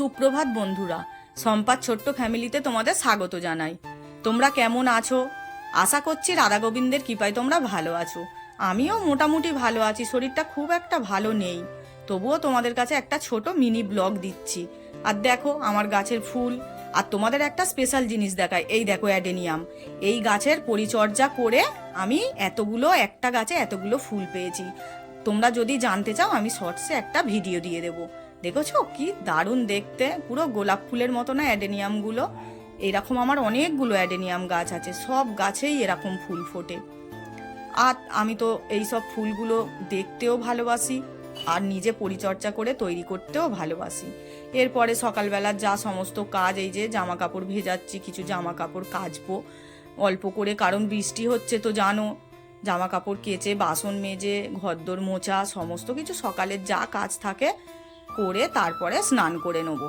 সুপ্রভাত, বন্ধুরা। সম্পাদ ছোট্ট ফ্যামিলিতে তোমাদের স্বাগত জানাই। তোমরা কেমন আছো? আশা করছি রাধা গোবিন্দের কৃপায় তোমরা ভালো আছো। আমিও মোটামুটি ভালো আছি, শরীরটা খুব একটা ভালো নেই। তবুও তোমাদের কাছে একটা ছোট মিনি ব্লগ দিচ্ছি। আর দেখো, আমার গাছের ফুল। আর তোমাদের একটা স্পেশাল জিনিস দেখায় এই দেখো অ্যাডেনিয়াম। এই গাছের পরিচর্যা করে আমি এতগুলো, একটা গাছে এতগুলো ফুল পেয়েছি। তোমরা যদি জানতে চাও, আমি শর্টসে একটা ভিডিও দিয়ে দেবো। দেখেছ? কি দারুণ দেখতে। পুরো গোলাপ ফুলের মতো না অ্যাডেনিয়ামগুলো? এরকম আমার অনেকগুলো অ্যাডেনিয়াম গাছ আছে। সব গাছেই এরকম ফুল ফোটে। আর আমি তো এই সব ফুলগুলো দেখতেও ভালোবাসি আর নিজে পরিচর্যা করে তৈরি করতেও ভালোবাসি। এরপরে সকালবেলার যা সমস্ত কাজ, এই যে জামা কাপড় ভেজাচ্ছি, কিছু জামা কাপড় কাচবো। অল্প করে, কারণ বৃষ্টি হচ্ছে তো জানো। জামা কাপড় কেচে, বাসন মেজে, ঘরদোর মোছা, সমস্ত কিছু সকালের যা কাজ থাকে করে তারপরে স্নান করে নেব।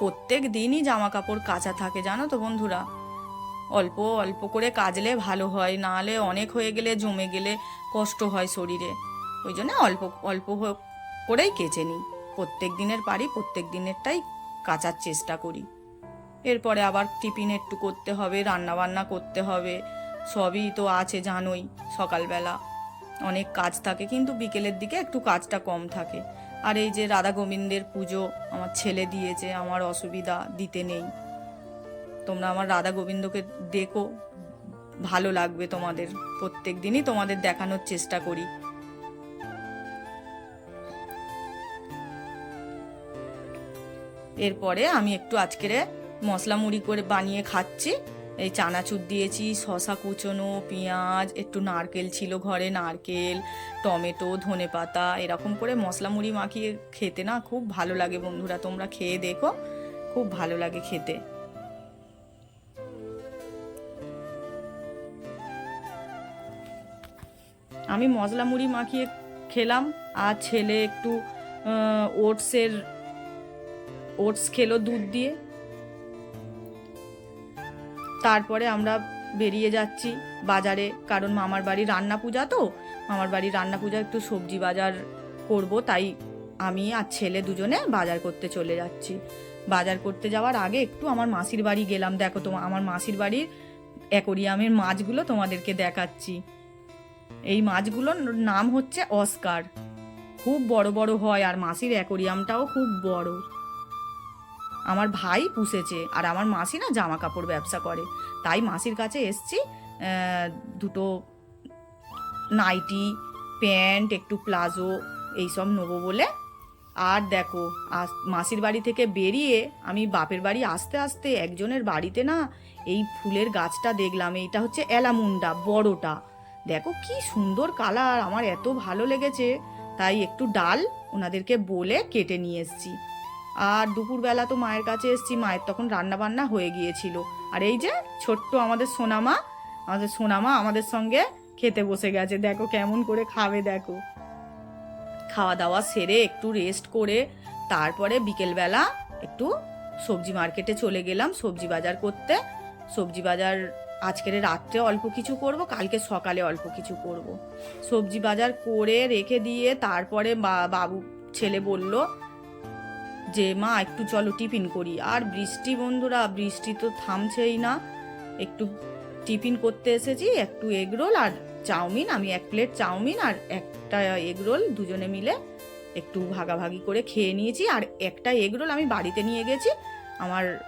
প্রত্যেক দিনই জামা কাপড় কাচা থাকে জানো তো বন্ধুরা? অল্প অল্প করে কাজলে ভালো হয়, নাহলে অনেক হয়ে গেলে, জমে গেলে কষ্ট হয় শরীরে। ওই জন্য অল্প অল্প করেই কেচে নিই। প্রত্যেক দিনের পারি, প্রত্যেক দিনেরটাই কাচার চেষ্টা করি। এরপরে আবার টিফিন একটু করতে হবে রান্না বান্না করতে হবে। সবই তো আছে জানোই, সকালবেলা। অনেক কাজ থাকে, কিন্তু বিকেলের দিকে একটু কাজটা কম থাকে। আর এই যে রাধা গোবিন্দের পুজো, আমার ছেলে দিয়েছে, আমার অসুবিধা দিতে নেই। তোমরা আমার রাধা গোবিন্দকে দেখো। ভালো লাগবে তোমাদের। প্রত্যেক দিনই তোমাদের দেখানোর চেষ্টা করি। এরপরে আমি একটু আজকের মশলা মুড়ি করে বানিয়ে খাচ্ছি। এই চানাচুর দিয়েছি শশা কুচনো, পেঁয়াজ, একটু নারকেল ছিল ঘরে, নারকেল, টমেটো, ধনে পাতা, এরকম করে মশলা মুড়ি মাখিয়ে খেতে না খুব ভালো লাগে বন্ধুরা। তোমরা খেয়ে দেখো, খুব ভালো লাগে খেতে। আমি মশলা মুড়ি মাখিয়ে খেলাম, আর ছেলে একটু ওটসের, ওটস খেলো দুধ দিয়ে। তারপরে আমরা বেরিয়ে যাচ্ছি বাজারে, কারণ মামার বাড়ি রান্না পূজা তো। মামার বাড়ি রান্না পূজা একটু সবজি বাজার করব, তাই আমি আর ছেলে দুজনে বাজার করতে চলে যাচ্ছি। বাজার করতে যাওয়ার আগে একটু আমার মাসির বাড়ি গেলাম। দেখো তোমার আমার মাসির বাড়ির অ্যাকোরিয়ামের মাছগুলো তোমাদেরকে দেখাচ্ছি। এই মাছগুলোর নাম হচ্ছে অস্কার। খুব বড় বড় হয় আর মাসির অ্যাকোরিয়ামটাও খুব বড়। আমার ভাই পুষেছে আর আমার মাসি না জামা কাপড় ব্যবসা করে। তাই মাসির কাছে এসছি দুটো নাইটি, প্যান্ট, একটু প্লাজো এইসব নেব বলে। আর দেখো মাসির বাড়ি থেকে বেরিয়ে আমি বাপের বাড়ি আসতে আসতে একজনের বাড়িতে না এই ফুলের গাছটা দেখলাম। এইটা হচ্ছে এলামুন্ডা, বড়টা। দেখো কি সুন্দর কালার, আমার এত ভালো লেগেছে। তাই একটু ডাল ওনাদেরকে বলে কেটে নিয়ে এসেছি। আর দুপুরবেলা তো মায়ের কাছে এসেছি, মায়ের তখন রান্না বান্না হয়ে গিয়েছিল। আর এই যে ছোট্ট আমাদের সোনামা আমাদের সোনামা আমাদের সঙ্গে খেতে বসে গেছে। দেখো কেমন করে খাবে, দেখো। খাওয়া দাওয়া সেরে একটু রেস্ট করে তারপরে বিকেলবেলা একটু সবজি মার্কেটে চলে গেলাম সবজি বাজার করতে। সবজি বাজার আজকের রাত্রে অল্প কিছু করব, কালকে সকালে অল্প কিছু করব। সবজি বাজার করে রেখে দিয়ে তারপরে বাবু, ছেলে বলল যে, মা, একটু চলো টিফিন করি। আর বৃষ্টি বন্ধুরা, বৃষ্টি তো থামছেই না। একটু টিফিন করতে এসেছি, একটু এগরোল আর চাউমিন। আমি এক প্লেট চাউমিন আর একটা এগরোল দুজনে মিলে একটু ভাগাভাগি করে খেয়ে নিয়েছি। আর একটা এগরোল আমি বাড়িতে নিয়ে গেছি। আমার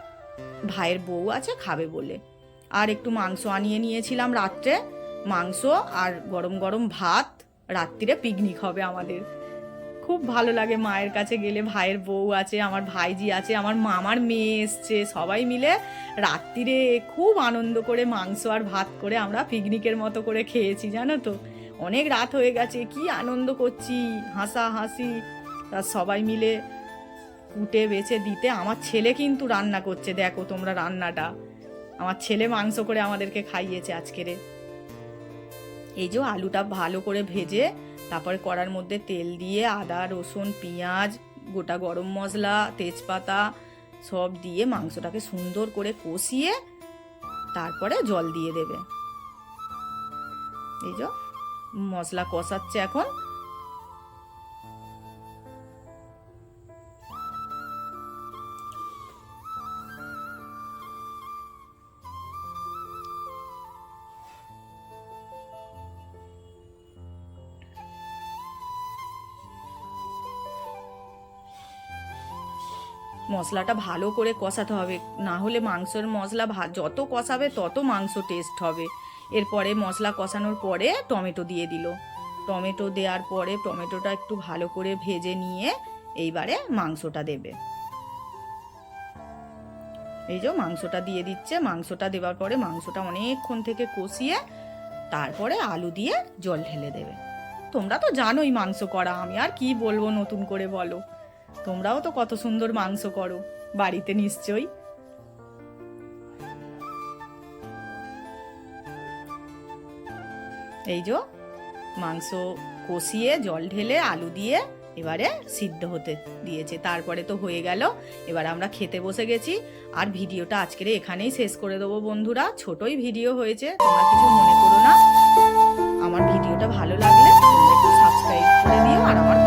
ভাইয়ের বউ আছে, খাবে বলে। আর একটু মাংস আনিয়ে নিয়েছিলাম রাত্রে। মাংস আর গরম গরম ভাত রাত্রিরে পিকনিক হবে আমাদের। খুব ভালো লাগে মায়ের কাছে গেলে, ভাইয়ের বউ আছে, আমার ভাইজি আছে, আমার মামার মেয়ে এসছে, সবাই মিলে রাত্রিরে খুব আনন্দ করে মাংস আর ভাত করে আমরা পিকনিকের মতো করে খেয়েছি, জানো তো? অনেক রাত হয়ে গেছে, কি আনন্দ করছি, হাসা হাসি। আর সবাই মিলে কুটে বেছে দিতে, আমার ছেলে কিন্তু রান্না করছে, দেখো তোমরা রান্নাটা। আমার ছেলে মাংস করে আমাদেরকে খাইয়েছে আজকেরে এই যে আলুটা ভালো করে ভেজে, তারপরে কড়ার মধ্যে তেল দিয়ে আদা, রসুন, পেঁয়াজ, গোটা গরম মশলা, তেজপাতা সব দিয়ে মাংসটাকে সুন্দর করে কষিয়ে তারপরে জল দিয়ে দেবে। এই যে মশলা কষাচ্ছে এখন। মশলাটা ভালো করে কষাতে হবে। না হলে মাংসের মশলা যত কষাবে তত মাংস টেস্ট হবে। এরপরে মশলা কষানোর পরে টমেটো দিয়ে দিল। টমেটো দেওয়ার পরে টমেটোটা একটু ভালো করে ভেজে নিয়ে এইবারে মাংসটা দেবে। এই যে মাংসটা দিয়ে দিচ্ছে। মাংসটা দেওয়ার পরে মাংসটা অনেকক্ষণ থেকে কষিয়ে তারপরে আলু দিয়ে জল ঢেলে দেবে। তোমরা তো জানোই মাংস করা। আমি আর কি বলব নতুন করে বলো। তোমরাও তো কত সুন্দর মাংস করো, বাড়িতে নিশ্চয়ই। এই যে, মাংস কষিয়ে, জল ঢেলে, আলু দিয়ে এবারে সিদ্ধ হতে দিয়েছে। তারপরে তো হয়ে গেল, এবার আমরা খেতে বসে গেছি। আর ভিডিওটা আজকের এখানেই শেষ করে দেবো বন্ধুরা। ছোটই ভিডিও হয়েছে, তোমরা কিছু মনে করো না। আমার ভিডিওটা ভালো লাগলে একটু সাবস্ক্রাইব করে দিও, আর আমার